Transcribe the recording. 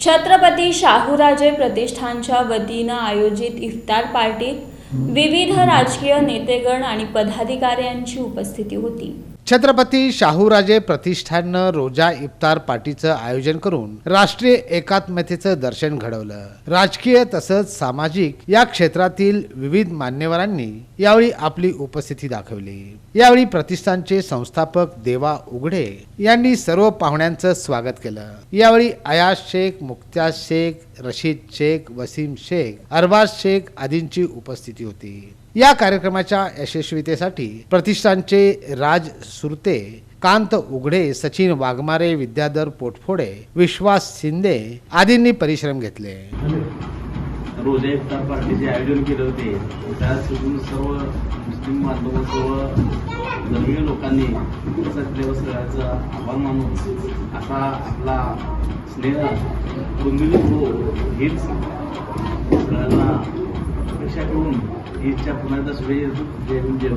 छत्रपती शाहूराजे प्रतिष्ठानच्या वतीनं आयोजित इफ्तार पार्टीत विविध राजकीय नेतेगण आणि पदाधिकाऱ्यांची उपस्थिती होती. छत्रपती शाहूराजे प्रतिष्ठाननं रोजा इफ्तार पार्टीचं आयोजन करून राष्ट्रीय एकात्मतेचं दर्शन घडवलं. राजकीय तसंच सामाजिक या क्षेत्रातील विविध मान्यवरांनी यावेळी आपली उपस्थिती दाखवली. यावेळी प्रतिष्ठानचे संस्थापक देवा उघडे यांनी सर्व पाहुण्यांचं स्वागत केलं. यावेळी अयाज शेख मुक्त्याज शेख रशीद शेख वसीम शेख अरबाज शेख आदींची उपस्थिती होती. या कार्यक्रमाच्या यशस्वीतेसाठी प्रतिष्ठानचे राज सुरते कांत उघडे सचिन वाघमारे विद्याधर पोटफोडे विश्वास शिंदे आदींनी परिश्रम घेतले. रोजा इफ्तार पार्टीचे आयोजन केले होते. त्यात सगळून सर्व मुस्लिम बांधव सर्व धर्मीय लोकांनी प्रसाद देवस्थळाचा आभार मानून असा आपला स्नेह रुंदिली हो हीच सगळ्यांना अपेक्षा करून e tinha a primeira das vezes do governo de